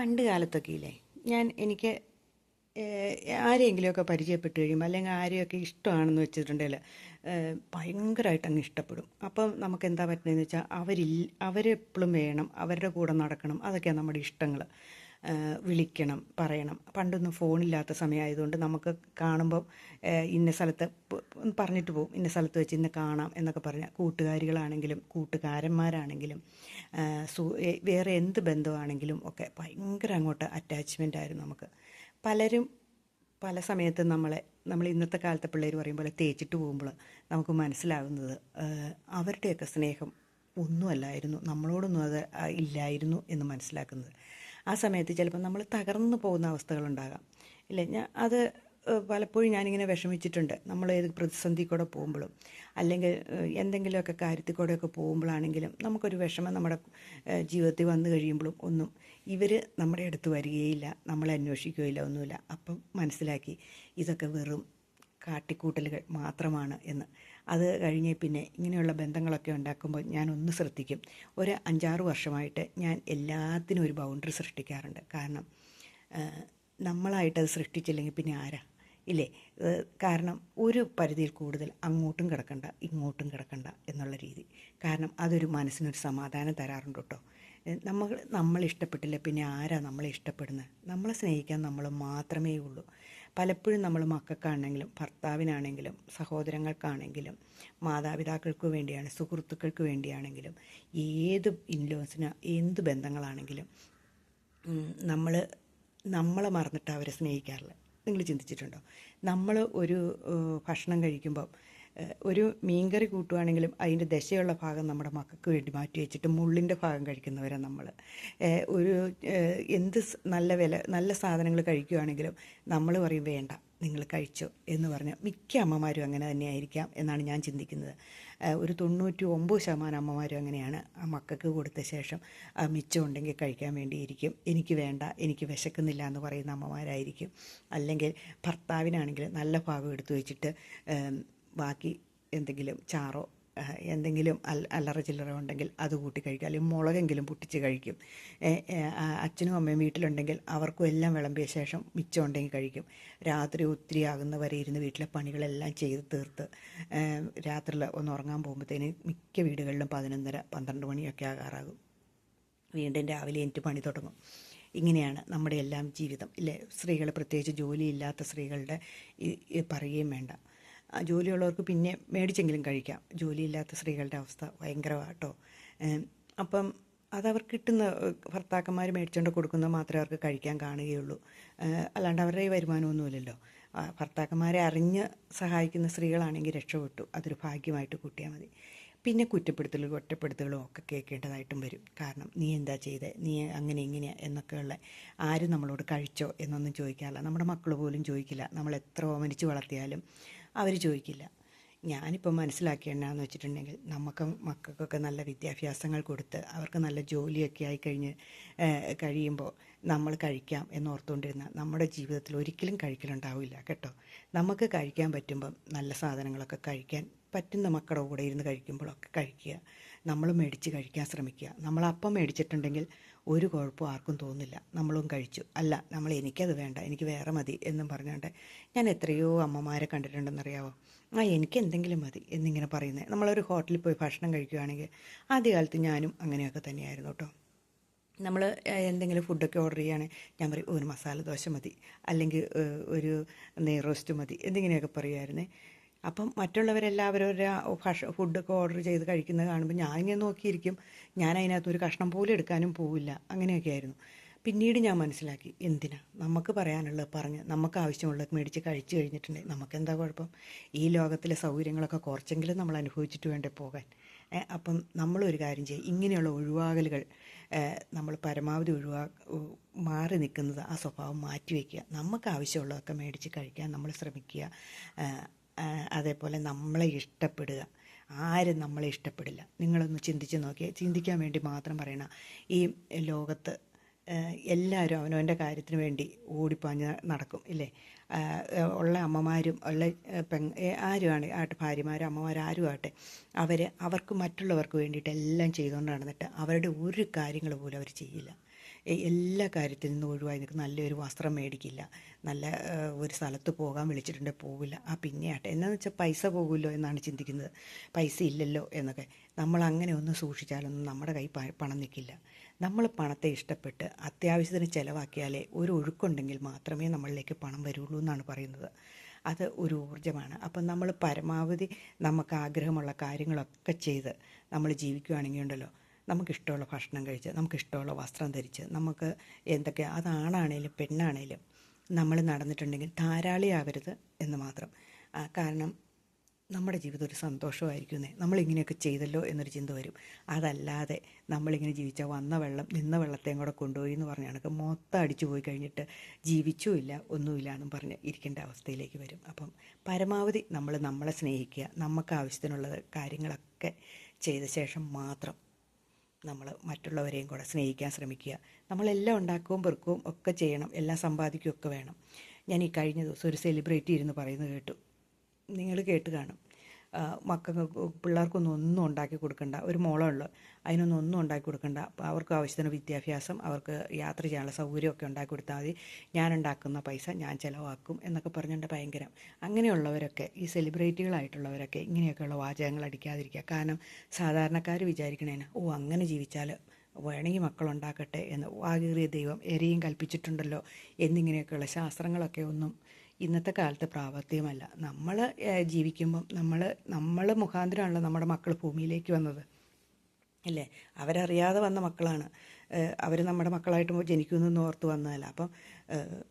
പണ്ട് കാലത്തൊക്കെ ഇല്ലേ ഞാൻ എനിക്ക് ആരെയെങ്കിലുമൊക്കെ പരിചയപ്പെട്ട് കഴിയുമ്പോൾ അല്ലെങ്കിൽ ആരെയൊക്കെ ഇഷ്ടമാണെന്ന് വെച്ചിട്ടുണ്ടെങ്കിൽ ഭയങ്കരമായിട്ട് അങ്ങ് ഇഷ്ടപ്പെടും. അപ്പം നമുക്ക് എന്താ പറ്റുന്നതെന്ന് വെച്ചാൽ അവരിൽ അവരെപ്പോഴും വേണം അവരുടെ കൂടെ നടക്കണം. അതൊക്കെയാണ് നമ്മുടെ ഇഷ്ടങ്ങൾ. വിളിക്കണം പറയണം. പണ്ടൊന്നും ഫോണില്ലാത്ത സമയമായതുകൊണ്ട് നമുക്ക് കാണുമ്പം ഏഹ്, ഇന്ന സ്ഥലത്ത് പറഞ്ഞിട്ട് പോകും ഇന്ന സ്ഥലത്ത് വെച്ച് ഇന്ന് കാണാം എന്നൊക്കെ പറഞ്ഞ കൂട്ടുകാരികളാണെങ്കിലും കൂട്ടുകാരന്മാരാണെങ്കിലും വേറെ എന്ത് ബന്ധമാണെങ്കിലും ഒക്കെ ഭയങ്കര അങ്ങോട്ട് അറ്റാച്ച്മെന്റ് ആയിരുന്നു നമുക്ക്. പലരും പല സമയത്തും നമ്മളെ നമ്മൾ ഇന്നത്തെ കാലത്തെ പിള്ളേർ പറയുമ്പോൾ തേച്ചിട്ട് പോകുമ്പോൾ നമുക്ക് മനസ്സിലാകുന്നത് അവരുടെയൊക്കെ സ്നേഹം ഒന്നുമല്ലായിരുന്നു. നമ്മളോടൊന്നും അത് ഇല്ലായിരുന്നു എന്ന് മനസ്സിലാക്കുന്നത്. ആ സമയത്ത് ചിലപ്പോൾ നമ്മൾ തകർന്നു പോകുന്ന അവസ്ഥകളുണ്ടാകാം. ഇല്ലേ? ഞാൻ അത് പലപ്പോഴും ഞാനിങ്ങനെ വിഷമിച്ചിട്ടുണ്ട്. നമ്മൾ ഏത് പ്രതിസന്ധി കൂടെ പോകുമ്പോഴും. അല്ലെങ്കിൽ എന്തെങ്കിലുമൊക്കെ കാര്യത്തിൽ കൂടെയൊക്കെ പോകുമ്പോഴാണെങ്കിലും നമുക്കൊരു വിഷമം നമ്മുടെ ജീവിതത്തിൽ വന്നു കഴിയുമ്പോഴും ഒന്നും ഇവർ നമ്മുടെ അടുത്ത് വരികയില്ല നമ്മളെ അന്വേഷിക്കുകയില്ല ഒന്നുമില്ല. അപ്പം മനസ്സിലാക്കി ഇതൊക്കെ വെറും കാട്ടിക്കൂട്ടലുകൾ മാത്രമാണ് എന്ന്. അത് കഴിഞ്ഞ് പിന്നെ ഇങ്ങനെയുള്ള ബന്ധങ്ങളൊക്കെ ഉണ്ടാക്കുമ്പോൾ ഞാൻ ഒന്ന് ശ്രദ്ധിക്കും. ഒരു അഞ്ചാറ് വർഷമായിട്ട് ഞാൻ എല്ലാത്തിനും ഒരു ബൗണ്ടറി സൃഷ്ടിക്കാറുണ്ട്. കാരണം നമ്മളായിട്ട് നമ്മളായിട്ടത് സൃഷ്ടിച്ചില്ലെങ്കിൽ പിന്നെ ആരാ? ഇല്ലേ? കാരണം ഒരു പരിധിയിൽ കൂടുതൽ അങ്ങോട്ടും കിടക്കണ്ട ഇങ്ങോട്ടും കിടക്കണ്ട എന്നുള്ള രീതി. കാരണം അതൊരു മനസ്സിനൊരു സമാധാനം തരാറുണ്ട് കേട്ടോ. നമ്മൾ ഇഷ്ടപ്പെട്ടില്ല പിന്നെ ആരാ നമ്മളെ ഇഷ്ടപ്പെടുന്നത്? നമ്മളെ സ്നേഹിക്കാൻ നമ്മൾ മാത്രമേ ഉള്ളൂ. പലപ്പോഴും നമ്മൾ മക്കൾക്കാണെങ്കിലും ഭർത്താവിനാണെങ്കിലും സഹോദരങ്ങൾക്കാണെങ്കിലും മാതാപിതാക്കൾക്ക് വേണ്ടിയാണ് സുഹൃത്തുക്കൾക്ക് വേണ്ടിയാണെങ്കിലും ഏത് ഇൻലോസിന് എന്ത് ബന്ധങ്ങളാണെങ്കിലും നമ്മൾ നമ്മളെ മറന്നിട്ട് അവരെ സ്നേഹിക്കാറില്ല. നിങ്ങൾ ചിന്തിച്ചിട്ടുണ്ടോ? നമ്മൾ ഒരു ഭക്ഷണം കഴിക്കുമ്പോൾ ഏഹ്, ഒരു മീൻകറി കൂട്ടുവാണെങ്കിലും അതിന്റെ ദശയുള്ള ഭാഗം നമ്മുടെ മക്കൾക്ക് വേണ്ടി മാറ്റി വെച്ചിട്ട് മുള്ളിന്റെ ഭാഗം കഴിക്കുന്നവരെ നമ്മൾ ഒരു എന്ത് നല്ല വില നല്ല സാധനങ്ങൾ കഴിക്കുകയാണെങ്കിലും നമ്മൾ പറയും വേണ്ട നിങ്ങൾ കഴിച്ചോ എന്ന് പറഞ്ഞ് മിക്ക അമ്മമാരും അങ്ങനെ തന്നെയായിരിക്കാം എന്നാണ് ഞാൻ ചിന്തിക്കുന്നത്. ഒരു തൊണ്ണൂറ്റി ഒമ്പത് ശതമാനം അമ്മമാരും അങ്ങനെയാണ് ആ മക്കൾക്ക് കൊടുത്ത ശേഷം ആ മിച്ചം ഉണ്ടെങ്കിൽ കഴിക്കാൻ വേണ്ടിയിരിക്കും. എനിക്ക് വേണ്ട എനിക്ക് വിശക്കുന്നില്ല എന്ന് പറയുന്ന അമ്മമാരായിരിക്കും. അല്ലെങ്കിൽ ഭർത്താവിനാണെങ്കിൽ നല്ല ഭാഗം എടുത്തു വെച്ചിട്ട് ബാക്കി എന്തെങ്കിലും ചാറോ എന്തെങ്കിലും അൽ അല്ലറ ചില്ലറ ഉണ്ടെങ്കിൽ അത് കൂട്ടി കഴിക്കും. അല്ലെങ്കിൽ മുളകെങ്കിലും പൊട്ടിച്ച് കഴിക്കും. അച്ഛനും അമ്മയും വീട്ടിലുണ്ടെങ്കിൽ അവർക്കും എല്ലാം വിളമ്പിയ ശേഷം മിച്ചം ഉണ്ടെങ്കിൽ കഴിക്കും. രാത്രി ഒത്തിരി ആകുന്നവരെ ഇരുന്ന് വീട്ടിലെ പണികളെല്ലാം ചെയ്ത് തീർത്ത് രാത്രി രാത്രിയിൽ ഒന്ന് ഉറങ്ങാൻ പോകുമ്പോഴത്തേന് മിക്ക വീടുകളിലും പതിനൊന്നര പന്ത്രണ്ട് മണിയൊക്കെ ആകാറാകും. വീണ്ടും രാവിലെ എനിക്ക് പണി തുടങ്ങും. ഇങ്ങനെയാണ് നമ്മുടെ എല്ലാം ജീവിതം. ഇല്ലേ? സ്ത്രീകൾ പ്രത്യേകിച്ച് ജോലിയില്ലാത്ത സ്ത്രീകളുടെ പറയുകയും വേണ്ട. ജോലിയുള്ളവർക്ക് പിന്നെ മേടിച്ചെങ്കിലും കഴിക്കാം. ജോലിയില്ലാത്ത സ്ത്രീകളുടെ അവസ്ഥ ഭയങ്കരമാട്ടോ. അപ്പം അതവർക്ക് കിട്ടുന്ന ഭർത്താക്കന്മാർ മേടിച്ചുകൊണ്ട് കൊടുക്കുന്ന മാത്രമേ അവർക്ക് കഴിക്കാൻ കാണുകയുള്ളൂ. അല്ലാണ്ട് അവരുടെ ഈ വരുമാനമൊന്നുമില്ലല്ലോ ഭർത്താക്കന്മാരെ അറിഞ്ഞ് സഹായിക്കുന്ന സ്ത്രീകളാണെങ്കിൽ രക്ഷപ്പെട്ടു. അതൊരു ഭാഗ്യമായിട്ട് കൂട്ടിയാൽ മതി. പിന്നെ കുറ്റപ്പെടുത്തലും ഒറ്റപ്പെടുത്തലും ഒക്കെ കേൾക്കേണ്ടതായിട്ടും വരും. കാരണം നീ എന്താ ചെയ്തേ? നീ അങ്ങനെ ഇങ്ങനെ എന്നൊക്കെയുള്ള ആരും നമ്മളോട് കഴിച്ചോ എന്നൊന്നും ചോദിക്കാറില്ല. നമ്മുടെ മക്കൾ പോലും ചോദിക്കില്ല. നമ്മൾ എത്ര ഓമനിച്ച് വളർത്തിയാലും അവർ ചോദിക്കില്ല. ഞാനിപ്പോൾ മനസ്സിലാക്കിയെണ്ണാന്ന് വെച്ചിട്ടുണ്ടെങ്കിൽ നമുക്ക് മക്കൾക്കൊക്കെ നല്ല വിദ്യാഭ്യാസങ്ങൾ കൊടുത്ത് അവർക്ക് നല്ല ജോലിയൊക്കെ ആയി കഴിഞ്ഞ് കഴിയുമ്പോൾ നമ്മൾ കഴിക്കാം എന്നോർത്തുകൊണ്ടിരുന്ന നമ്മുടെ ജീവിതത്തിൽ ഒരിക്കലും കഴിക്കലുണ്ടാവില്ല കേട്ടോ. നമുക്ക് കഴിക്കാൻ പറ്റുമ്പം നല്ല സാധനങ്ങളൊക്കെ കഴിക്കാൻ പറ്റുന്ന മക്കളുടെ കൂടെ ഇരുന്ന് കഴിക്കുമ്പോഴൊക്കെ കഴിക്കുക. നമ്മൾ മേടിച്ച് കഴിക്കാൻ ശ്രമിക്കുക. നമ്മൾ അപ്പം മേടിച്ചിട്ടുണ്ടെങ്കിൽ ഒരു കുഴപ്പവും ആർക്കും തോന്നില്ല. നമ്മളും കഴിച്ചു. അല്ല നമ്മൾ എനിക്കത് വേണ്ട. എനിക്ക് വേറെ മതി എന്നും പറഞ്ഞുകൊണ്ട് ഞാൻ എത്രയോ അമ്മമാരെ കണ്ടിട്ടുണ്ടെന്നറിയാവോ? ആ എനിക്ക് എന്തെങ്കിലും മതി എന്നിങ്ങനെ പറയുന്നത് നമ്മളൊരു ഹോട്ടലിൽ പോയി ഭക്ഷണം കഴിക്കുകയാണെങ്കിൽ ആദ്യകാലത്ത് ഞാനും അങ്ങനെയൊക്കെ തന്നെയായിരുന്നു കേട്ടോ. നമ്മൾ എന്തെങ്കിലും ഫുഡൊക്കെ ഓർഡർ ചെയ്യുകയാണെങ്കിൽ ഞാൻ പറയും ഒരു മസാല ദോശ മതി. അല്ലെങ്കിൽ ഒരു നെയ് റോസ്റ്റ് മതി എന്നിങ്ങനെയൊക്കെ പറയുമായിരുന്നേ. അപ്പം മറ്റുള്ളവരെല്ലാവരും ഒരു ഭക്ഷ ഫുഡൊക്കെ ഓർഡർ ചെയ്ത് കഴിക്കുന്നത് കാണുമ്പോൾ ഞാൻ ഇങ്ങനെ നോക്കിയിരിക്കും. ഞാൻ അതിനകത്ത് ഒരു കഷ്ണം പോലും എടുക്കാനും പോവില്ല. അങ്ങനെയൊക്കെ ആയിരുന്നു. പിന്നീട് ഞാൻ മനസ്സിലാക്കി എന്തിനാ? നമുക്ക് പറയാനുള്ളത് പറഞ്ഞ് നമുക്ക് ആവശ്യമുള്ളത് മേടിച്ച് കഴിച്ചു കഴിഞ്ഞിട്ടുണ്ടെങ്കിൽ നമുക്കെന്താ കുഴപ്പം? ഈ ലോകത്തിലെ സൗകര്യങ്ങളൊക്കെ കുറച്ചെങ്കിലും നമ്മൾ അനുഭവിച്ചിട്ട് വേണ്ടേ പോകാൻ. അപ്പം നമ്മളൊരു കാര്യം ചെയ്യും. ഇങ്ങനെയുള്ള ഒഴിവാകലുകൾ നമ്മൾ പരമാവധി ഒഴിവാ മാറി നിൽക്കുന്നത് ആ സ്വഭാവം മാറ്റി വയ്ക്കുക. നമുക്ക് ആവശ്യമുള്ളതൊക്കെ മേടിച്ച് കഴിക്കാൻ നമ്മൾ ശ്രമിക്കുക. അതേപോലെ നമ്മളെ ഇഷ്ടപ്പെടുക. ആരും നമ്മളെ ഇഷ്ടപ്പെടില്ല. നിങ്ങളൊന്ന് ചിന്തിച്ച് നോക്കിയാൽ ചിന്തിക്കാൻ വേണ്ടി മാത്രം പറയണ ഈ ലോകത്ത് എല്ലാവരും അവനവന്റെ കാര്യത്തിന് വേണ്ടി ഓടിപ്പാഞ്ഞ് നടക്കും ഇല്ലേ? ഉള്ള അമ്മമാരും ഉള്ള പെൺ ആരുമാണ് ആട്ടെ ഭാര്യമാരും അമ്മമാരും ആരും ആട്ടെ അവർ അവർക്ക് മറ്റുള്ളവർക്ക് വേണ്ടിയിട്ട് എല്ലാം ചെയ്തുകൊണ്ട് നടന്നിട്ട് അവരുടെ ഒരു കാര്യങ്ങൾ പോലും അവർ ചെയ്യില്ല. എല്ലാ കാര്യത്തിൽ നിന്നും ഒഴിവായി നിൽക്കും. നല്ലൊരു വസ്ത്രം മേടിക്കില്ല. നല്ല ഒരു സ്ഥലത്ത് പോകാൻ വിളിച്ചിട്ടുണ്ട് പോവില്ല. ആ പിന്നെ ആട്ടെ. എന്നാന്ന് വെച്ചാൽ പൈസ പോകുമല്ലോ എന്നാണ് ചിന്തിക്കുന്നത്. പൈസ ഇല്ലല്ലോ എന്നൊക്കെ. നമ്മൾ അങ്ങനെ ഒന്ന് സൂക്ഷിച്ചാലൊന്നും നമ്മുടെ കൈ പണം നിൽക്കില്ല. നമ്മൾ പണത്തെ ഇഷ്ടപ്പെട്ട് അത്യാവശ്യത്തിന് ചിലവാക്കിയാലേ ഒരു ഒഴുക്കുണ്ടെങ്കിൽ മാത്രമേ നമ്മളിലേക്ക് പണം വരുള്ളൂ എന്നാണ് പറയുന്നത്. അത് ഒരു ഊർജമാണ്. അപ്പം നമ്മൾ പരമാവധി നമുക്ക് ആഗ്രഹമുള്ള കാര്യങ്ങളൊക്കെ ചെയ്ത് നമ്മൾ ജീവിക്കുകയാണെങ്കിൽ ഉണ്ടല്ലോ. നമുക്കിഷ്ടമുള്ള ഭക്ഷണം കഴിച്ച് നമുക്കിഷ്ടമുള്ള വസ്ത്രം ധരിച്ച് നമുക്ക് എന്തൊക്കെ അതാണാണേലും പെണ്ണാണേലും നമ്മൾ നടന്നിട്ടുണ്ടെങ്കിൽ ധാരാളിയാവരുത് എന്ന് മാത്രം. കാരണം നമ്മുടെ ജീവിതം ഒരു സന്തോഷമായിരിക്കുന്നേ. നമ്മളിങ്ങനെയൊക്കെ ചെയ്തല്ലോ എന്നൊരു ചിന്ത വരും. അതല്ലാതെ നമ്മളിങ്ങനെ ജീവിച്ച വന്ന വെള്ളം നിന്ന വെള്ളത്തെയും കൂടെ കൊണ്ടുപോയി എന്ന് പറഞ്ഞ കണക്ക് മൊത്തം അടിച്ചു പോയി കഴിഞ്ഞിട്ട് ജീവിച്ചുമില്ല ഒന്നുമില്ല എന്നും പറഞ്ഞ് ഇരിക്കേണ്ട അവസ്ഥയിലേക്ക് വരും. അപ്പം പരമാവധി നമ്മൾ നമ്മളെ സ്നേഹിക്കുക നമുക്ക് ആവശ്യത്തിനുള്ള കാര്യങ്ങളൊക്കെ ചെയ്ത ശേഷം മാത്രം നമ്മൾ മറ്റുള്ളവരെയും കൂടെ സ്നേഹിക്കാൻ ശ്രമിക്കുക. നമ്മളെല്ലാം ഉണ്ടാക്കുകയും പെറുക്കുകയും ഒക്കെ ചെയ്യണം. എല്ലാം സമ്പാദിക്കുകയൊക്കെ വേണം. ഞാൻ ഈ കഴിഞ്ഞ ദിവസം ഒരു സെലിബ്രിറ്റി ഇരുന്ന് പറയുന്നത് കേട്ടു. നിങ്ങൾ കേട്ട് കാണും. മക്കൾക്ക് പിള്ളേർക്കൊന്നും ഒന്നും ഉണ്ടാക്കി കൊടുക്കണ്ട. ഒരു മോളുള്ളു അതിനൊന്നും ഒന്നും ഉണ്ടാക്കി കൊടുക്കണ്ട. അവർക്ക് ആവശ്യത്തിന് വിദ്യാഭ്യാസം അവർക്ക് യാത്ര ചെയ്യാനുള്ള സൗകര്യമൊക്കെ ഉണ്ടാക്കി കൊടുത്താൽ മതി. ഞാൻ ഉണ്ടാക്കുന്ന പൈസ ഞാൻ ചിലവാക്കും എന്നൊക്കെ പറഞ്ഞുകൊണ്ട് ഭയങ്കരം. അങ്ങനെയുള്ളവരൊക്കെ ഈ സെലിബ്രിറ്റികളായിട്ടുള്ളവരൊക്കെ ഇങ്ങനെയൊക്കെയുള്ള വാചകങ്ങൾ അടിക്കാതിരിക്കുക. കാരണം സാധാരണക്കാർ വിചാരിക്കണേന് ഓ അങ്ങനെ ജീവിച്ചാൽ വേണമെങ്കിൽ മക്കളുണ്ടാക്കട്ടെ എന്ന്. വാകേറിയ ദൈവം എരെയും കൽപ്പിച്ചിട്ടുണ്ടല്ലോ എന്നിങ്ങനെയൊക്കെയുള്ള ശാസ്ത്രങ്ങളൊക്കെ ഒന്നും ഇന്നത്തെ കാലത്ത് പ്രാവർത്തികമല്ല. നമ്മൾ ജീവിക്കുമ്പം നമ്മൾ നമ്മൾ മുഖാന്തരമാണല്ലോ നമ്മുടെ മക്കൾ ഭൂമിയിലേക്ക് വന്നത്. അല്ലേ? അവരറിയാതെ വന്ന മക്കളാണ്. അവർ നമ്മുടെ മക്കളായിട്ട് ജനിക്കുമെന്ന് ഓർത്ത് വന്നതല്ല. അപ്പം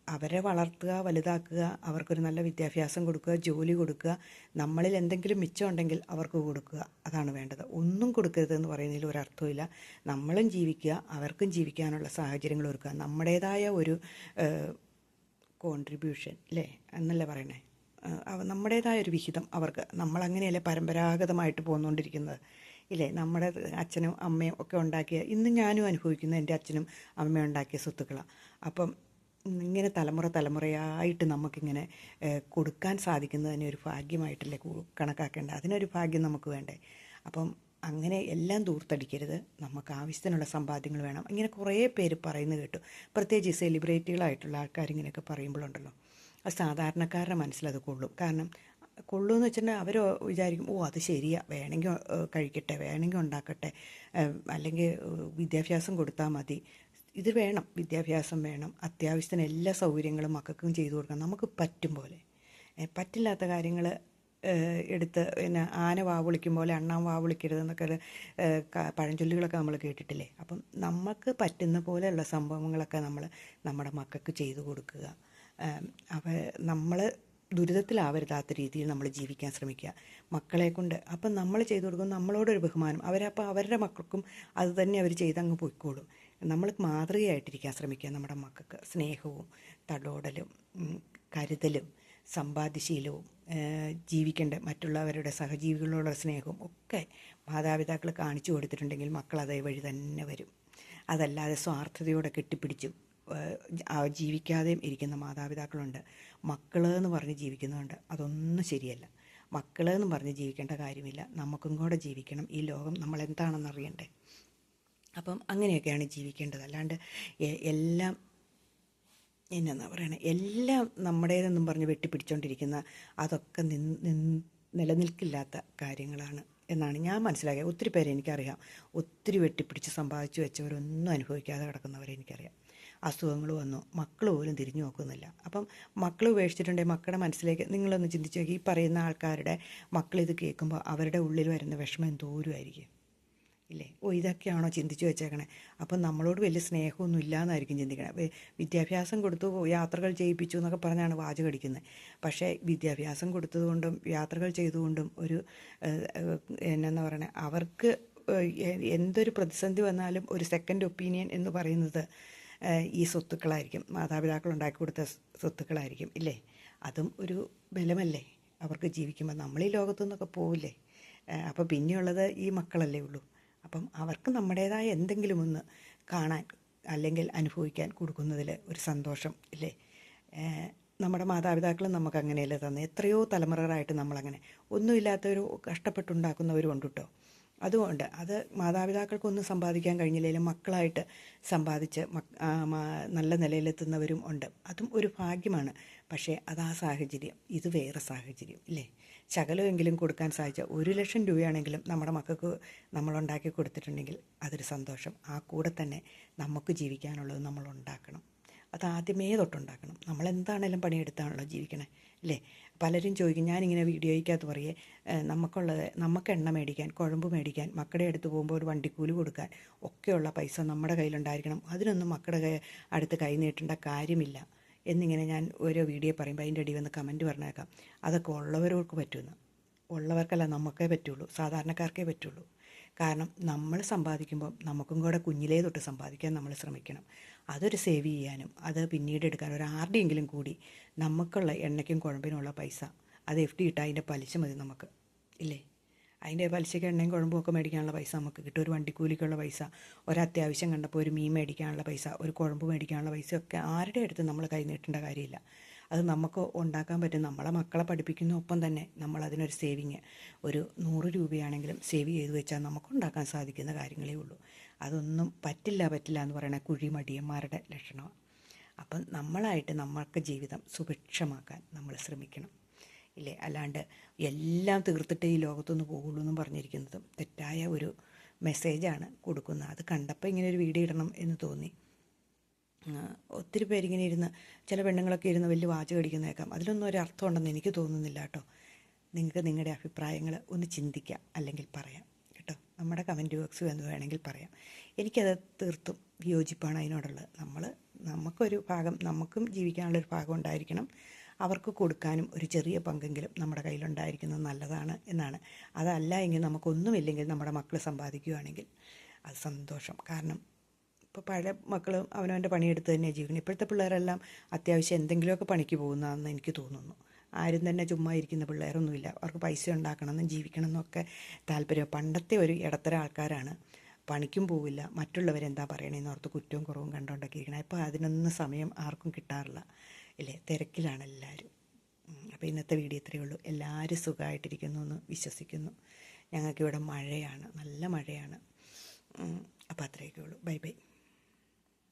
അവരെ വളർത്തുക വലുതാക്കുക അവർക്കൊരു നല്ല വിദ്യാഭ്യാസം കൊടുക്കുക ജോലി കൊടുക്കുക നമ്മളിൽ എന്തെങ്കിലും മിച്ചം ഉണ്ടെങ്കിൽ അവർക്ക് കൊടുക്കുക അതാണ് വേണ്ടത്. ഒന്നും കൊടുക്കരുതെന്ന് പറയുന്നതിൽ ഒരർത്ഥമില്ല നമ്മളും ജീവിക്കുക അവർക്കും ജീവിക്കാനുള്ള സാഹചര്യങ്ങൾ ഒരുക്കുക. നമ്മുടേതായ ഒരു കോൺട്രിബ്യൂഷൻ അല്ലേ എന്നല്ലേ പറയണേ? നമ്മുടേതായ ഒരു വിഹിതം അവർക്ക്. നമ്മളങ്ങനെയല്ലേ പരമ്പരാഗതമായിട്ട് പോന്നുകൊണ്ടിരിക്കുന്നത് ഇല്ലേ? നമ്മുടെ അച്ഛനും അമ്മയും ഒക്കെ ഉണ്ടാക്കിയ ഇന്ന് ഞാനും അനുഭവിക്കുന്ന എന്റെ അച്ഛനും അമ്മയും ഉണ്ടാക്കിയ സ്വത്തുക്കളാണ് അപ്പം ഇങ്ങനെ തലമുറ തലമുറയായിട്ട് നമുക്കിങ്ങനെ കൊടുക്കാൻ സാധിക്കുന്നത് ഒരു ഭാഗ്യമായിട്ടല്ലേ കണക്കാക്കേണ്ടത്? അതിനൊരു ഭാഗ്യം നമുക്ക് വേണ്ടേ? അപ്പം അങ്ങനെ എല്ലാം ദൂർത്തടിക്കരുത്. നമുക്ക് ആവശ്യത്തിനുള്ള സമ്പാദ്യങ്ങൾ വേണം. ഇങ്ങനെ കുറേ പേര് പറയുന്നത് കേട്ടു. പ്രത്യേകിച്ച് സെലിബ്രിറ്റികളായിട്ടുള്ള ആൾക്കാർ ഇങ്ങനെയൊക്കെ പറയുമ്പോഴുണ്ടല്ലോ. അത് സാധാരണക്കാരുടെ മനസ്സിലത് കൊള്ളും. കാരണം കൊള്ളുമെന്ന് വെച്ചിട്ടുണ്ടെങ്കിൽ അവർ വിചാരിക്കും ഓ അത് ശരിയാ. വേണമെങ്കിൽ കഴിക്കട്ടെ. വേണമെങ്കിൽ ഉണ്ടാക്കട്ടെ. അല്ലെങ്കിൽ വിദ്യാഭ്യാസം കൊടുത്താൽ മതി. ഇത് വേണം. വിദ്യാഭ്യാസം വേണം. അത്യാവശ്യത്തിന് എല്ലാ സൗകര്യങ്ങളും മക്കൾക്കും ചെയ്തു കൊടുക്കണം. നമുക്ക് പറ്റും പോലെ. പറ്റില്ലാത്ത കാര്യങ്ങൾ എടുത്ത് പിന്നെ ആന വാ വിളിക്കും പോലെ അണ്ണാൻ വാ വിളിക്കരുത് എന്നൊക്കെ പഴഞ്ചൊല്ലുകളൊക്കെ നമ്മൾ കേട്ടിട്ടില്ലേ? അപ്പം നമുക്ക് പറ്റുന്ന പോലെയുള്ള സംഭവങ്ങളൊക്കെ നമ്മൾ നമ്മുടെ മക്കൾക്ക് ചെയ്തു കൊടുക്കുക. അവ നമ്മൾ ദുരിതത്തിലാവരുതാത്ത രീതിയിൽ നമ്മൾ ജീവിക്കാൻ ശ്രമിക്കുക മക്കളെ കൊണ്ട്. അപ്പം നമ്മൾ ചെയ്തു കൊടുക്കും നമ്മളോടൊരു ബഹുമാനം. അവരപ്പോൾ അവരുടെ മക്കൾക്കും അത് തന്നെ അവർ ചെയ്തങ്ങ് പോയിക്കോളും. നമ്മൾ മാതൃകയായിട്ടിരിക്കാൻ ശ്രമിക്കുക നമ്മുടെ മക്കൾക്ക്. സ്നേഹവും തടോടലും കരുതലും സമ്പാദ്യശീലവും ജീവിക്കേണ്ട മറ്റുള്ളവരുടെ സഹജീവികളോടുള്ള സ്നേഹവും ഒക്കെ മാതാപിതാക്കൾ കാണിച്ചു കൊടുത്തിട്ടുണ്ടെങ്കിൽ മക്കൾ അതേ വഴി തന്നെ വരും. അതല്ലാതെ സ്വാർത്ഥതയോടെ കെട്ടിപ്പിടിച്ചു ജീവിക്കാതെയും ഇരിക്കുന്ന മാതാപിതാക്കളുണ്ട്. മക്കൾ എന്ന് പറഞ്ഞ് ജീവിക്കുന്നുണ്ട് അതൊന്നും ശരിയല്ല. മക്കൾ എന്ന് പറഞ്ഞ് ജീവിക്കേണ്ട കാര്യമില്ല. നമുക്കും കൂടെ ജീവിക്കണം. ഈ ലോകം നമ്മൾ എന്താണെന്ന് അറിയണ്ടേ അപ്പം അങ്ങനെയൊക്കെയാണ് ജീവിക്കേണ്ടത്. അല്ലാണ്ട് എല്ലാം എന്നാ പറയണേ? എല്ലാം നമ്മുടേതെന്നും പറഞ്ഞ് വെട്ടിപ്പിടിച്ചോണ്ടിരിക്കുന്ന അതൊക്കെ നിന്ന് നിലനിൽക്കില്ലാത്ത കാര്യങ്ങളാണ് എന്നാണ് ഞാൻ മനസ്സിലാക്കിയത്. ഒത്തിരി പേരെ എനിക്കറിയാം. ഒത്തിരി വെട്ടിപ്പിടിച്ച് സമ്പാദിച്ചു വെച്ചവരൊന്നും അനുഭവിക്കാതെ കിടക്കുന്നവരെ എനിക്കറിയാം. അസുഖങ്ങൾ വന്നു. മക്കൾ പോലും തിരിഞ്ഞു നോക്കുന്നില്ല. അപ്പം മക്കൾ ഉപേക്ഷിച്ചിട്ടുണ്ടെങ്കിൽ മക്കളുടെ മനസ്സിലേക്ക് നിങ്ങളൊന്ന് ചിന്തിച്ച് നോക്കി. ഈ പറയുന്ന ആൾക്കാരുടെ മക്കൾ ഇത് കേൾക്കുമ്പോൾ അവരുടെ ഉള്ളിൽ വരുന്ന വിഷമം എന്തോരമായിരിക്കും? ഇല്ലേ? ഓ ഇതൊക്കെയാണോ ചിന്തിച്ചു വെച്ചേക്കണേ? അപ്പം നമ്മളോട് വലിയ സ്നേഹമൊന്നും ഇല്ലയെന്നായിരിക്കും ചിന്തിക്കണേ. വിദ്യാഭ്യാസം കൊടുത്തു യാത്രകൾ ചെയ്യിപ്പിച്ചു എന്നൊക്കെ പറഞ്ഞാണ് വാചകം അടിക്കുന്നത്. പക്ഷേ വിദ്യാഭ്യാസം കൊടുത്തതുകൊണ്ടും യാത്രകൾ ചെയ്തുകൊണ്ടും ഒരു എന്നാ പറയണേ അവർക്ക് എന്തൊരു പ്രതിസന്ധി വന്നാലും ഒരു സെക്കൻഡ് ഒപ്പീനിയൻ എന്ന് പറയുന്നത് ഈ സ്വത്തുക്കളായിരിക്കും. മാതാപിതാക്കൾ ഉണ്ടാക്കി കൊടുത്ത സ്വത്തുക്കളായിരിക്കും ഇല്ലേ? അതും ഒരു ബലമല്ലേ? അവർക്ക് ജീവിക്കുമ്പോൾ നമ്മൾ ഈ ലോകത്തു നിന്നൊക്കെ പോവില്ലേ? അപ്പോൾ പിന്നെയുള്ളത് ഈ മക്കളല്ലേ ഉള്ളൂ. അപ്പം അവർക്ക് നമ്മുടേതായ എന്തെങ്കിലും ഒന്ന് കാണാൻ അല്ലെങ്കിൽ അനുഭവിക്കാൻ കൊടുക്കുന്നതിൽ ഒരു സന്തോഷം ഇല്ലേ? നമ്മുടെ മാതാപിതാക്കളും നമുക്ക് അങ്ങനെയല്ലേ തന്നെ. എത്രയോ തലമുറകളായിട്ട് നമ്മളങ്ങനെ. ഒന്നുമില്ലാത്തവരും കഷ്ടപ്പെട്ടുണ്ടാക്കുന്നവരും ഉണ്ട് കേട്ടോ അതുകൊണ്ട് അത് മാതാപിതാക്കൾക്കൊന്നും സമ്പാദിക്കാൻ കഴിഞ്ഞില്ലെങ്കിലും മക്കളായിട്ട് സമ്പാദിച്ച് നല്ല നിലയിലെത്തുന്നവരും ഉണ്ട്. അതും ഒരു ഭാഗ്യമാണ്. പക്ഷേ അത് സാഹചര്യം. ഇത് വേറെ സാഹചര്യം ഇല്ലേ? ശകലമെങ്കിലും കൊടുക്കാൻ സാധിച്ച ഒരു ലക്ഷം രൂപയാണെങ്കിലും നമ്മുടെ മക്കൾക്ക് നമ്മളുണ്ടാക്കി കൊടുത്തിട്ടുണ്ടെങ്കിൽ അതൊരു സന്തോഷം. ആ കൂടെ തന്നെ നമുക്ക് ജീവിക്കാനുള്ളത് നമ്മൾ ഉണ്ടാക്കണം. അത് ആദ്യമേ തൊട്ടുണ്ടാക്കണം. നമ്മൾ പണിയെടുത്താണല്ലോ ജീവിക്കണേ അല്ലേ പലരും ചോദിക്കും ഞാനിങ്ങനെ വീഡിയോയ്ക്കകത്ത് പറയേ നമുക്കുള്ളത് നമുക്ക് എണ്ണ മേടിക്കാൻ കുഴമ്പ് മേടിക്കാൻ മക്കളുടെ അടുത്ത് പോകുമ്പോൾ ഒരു വണ്ടിക്കൂലി കൊടുക്കാൻ ഒക്കെയുള്ള പൈസ നമ്മുടെ കയ്യിലുണ്ടായിരിക്കണം. അതിനൊന്നും മക്കളുടെ അടുത്ത് കൈ നീട്ടേണ്ട കാര്യമില്ല. എന്നിങ്ങനെ ഞാൻ ഓരോ വീഡിയോ പറയുമ്പോൾ അതിന്റെ അടി വന്ന് കമന്റ് പറഞ്ഞേക്കാം. അതൊക്കെ ഉള്ളവർക്ക് പറ്റുമെന്ന് ഉള്ളവർക്കല്ല നമുക്കേ പറ്റുള്ളൂ. സാധാരണക്കാർക്കേ പറ്റുള്ളൂ. കാരണം നമ്മൾ സമ്പാദിക്കുമ്പോൾ നമുക്കും കൂടെ കുഞ്ഞിലേ തൊട്ട് സമ്പാദിക്കാൻ നമ്മൾ ശ്രമിക്കണം. അതൊരു സേവ് ചെയ്യാനും അത് പിന്നീട് എടുക്കാനും ഒരു ആരുടെയെങ്കിലും കൂടി നമുക്കുള്ള എണ്ണയ്ക്കും കുഴമ്പിനുമുള്ള പൈസ അത് എഫ് ഡി ഇട്ടാൽ അതിന്റെ പലിശ മതി നമുക്ക്. ഇല്ലേ? അതിന്റെ പലിശയ്ക്ക് എണ്ണയും കുഴമ്പും ഒക്കെ മേടിക്കാനുള്ള പൈസ നമുക്ക് കിട്ടും. ഒരു വണ്ടിക്കൂലിക്കുള്ള പൈസ ഒരത്യാവശ്യം കണ്ടപ്പോൾ ഒരു മീൻ മേടിക്കാനുള്ള പൈസ ഒരു കുഴമ്പ് മേടിക്കാനുള്ള പൈസ ഒക്കെ ആരുടെ അടുത്ത് നമ്മൾ കൈ നീട്ടേണ്ട കാര്യമില്ല. അത് നമുക്ക് ഉണ്ടാക്കാൻ പറ്റും. നമ്മളെ മക്കളെ പഠിപ്പിക്കുന്ന ഒപ്പം തന്നെ നമ്മൾ അതിനൊരു സേവിങ് ഒരു നൂറ് രൂപയാണെങ്കിലും സേവ് ചെയ്ത് വെച്ചാൽ നമുക്ക് ഉണ്ടാക്കാൻ സാധിക്കുന്ന കാര്യങ്ങളേ ഉള്ളൂ. അതൊന്നും പറ്റില്ല പറ്റില്ല എന്ന് പറയുന്ന കുഴിമടിയന്മാരുടെ ലക്ഷണമാണ്. അപ്പം നമ്മളായിട്ട് നമ്മൾക്ക് ജീവിതം സുഭിക്ഷമാക്കാൻ നമ്മൾ ശ്രമിക്കണം. ഇല്ലേ? അല്ലാണ്ട് എല്ലാം തീർത്തിട്ട് ഈ ലോകത്തുനിന്ന് പോകുള്ളൂ എന്നും പറഞ്ഞിരിക്കുന്നതും. തെറ്റായ ഒരു മെസ്സേജാണ് കൊടുക്കുന്നത്. അത് കണ്ടപ്പോൾ ഇങ്ങനെ ഒരു വീഡിയോ ഇടണം എന്ന് തോന്നി. ഒത്തിരി പേരിങ്ങനെ ഇരുന്ന് ചില പെണ്ണുങ്ങളൊക്കെ ഇരുന്ന് വലിയ വാചകം അടിക്കുന്നേക്കാം. അതിലൊന്നും ഒരു അർത്ഥം ഉണ്ടെന്ന് എനിക്ക് തോന്നുന്നില്ല കേട്ടോ. നിങ്ങൾക്ക് നിങ്ങളുടെ അഭിപ്രായങ്ങൾ ഒന്ന് ചിന്തിക്കാം അല്ലെങ്കിൽ പറയാം കേട്ടോ. നമ്മുടെ കമന്റ് ബോക്സ് എന്ന് വേണമെങ്കിൽ പറയാം. എനിക്കത് തീർത്തും വിയോജിപ്പാണ് അതിനോടുള്ളത്. നമ്മൾ നമുക്കൊരു ഭാഗം നമുക്കും ജീവിക്കാനുള്ളൊരു ഭാഗം ഉണ്ടായിരിക്കണം. അവർക്ക് കൊടുക്കാനും ഒരു ചെറിയ പങ്കെങ്കിലും നമ്മുടെ കയ്യിലുണ്ടായിരിക്കുന്നത് നല്ലതാണ് എന്നാണ്. അതല്ല എങ്കിൽ നമുക്കൊന്നുമില്ലെങ്കിൽ നമ്മുടെ മക്കൾ സമ്പാദിക്കുകയാണെങ്കിൽ അത് സന്തോഷം. കാരണം ഇപ്പോൾ പഴയ മക്കൾ അവനവന്റെ പണിയെടുത്ത് തന്നെ ജീവിക്കുന്നത്. ഇപ്പോഴത്തെ പിള്ളേരെല്ലാം അത്യാവശ്യം എന്തെങ്കിലുമൊക്കെ പണിക്ക് പോകുന്നതെന്ന് എനിക്ക് തോന്നുന്നു. ആരും തന്നെ ചുമ്മാ ഇരിക്കുന്ന പിള്ളേരൊന്നുമില്ല. അവർക്ക് പൈസ ഉണ്ടാക്കണമെന്നും ജീവിക്കണം എന്നൊക്കെ താല്പര്യം. പണ്ടത്തെ ഒരു ഇടത്തരം ആൾക്കാരാണ്. പണിക്കും പോവില്ല. മറ്റുള്ളവരെന്താ പറയണേന്ന് ഓർത്ത് കുറ്റവും കുറവും കണ്ടുകൊണ്ടൊക്കെ ഇരിക്കണം. ഇപ്പോൾ അതിനൊന്നും സമയം ആർക്കും കിട്ടാറില്ല. ഇല്ലേ തിരക്കിലാണ് എല്ലാവരും അപ്പോൾ ഇന്നത്തെ വീഡിയോ ഇത്രയേ ഉള്ളൂ. എല്ലാവരും സുഖമായിട്ടിരിക്കുന്നു എന്ന് വിശ്വസിക്കുന്നു. ഞങ്ങൾക്കിവിടെ മഴയാണ്. നല്ല മഴയാണ്. അപ്പോൾ അത്രയൊക്കെ ഉള്ളൂ. Bye bye.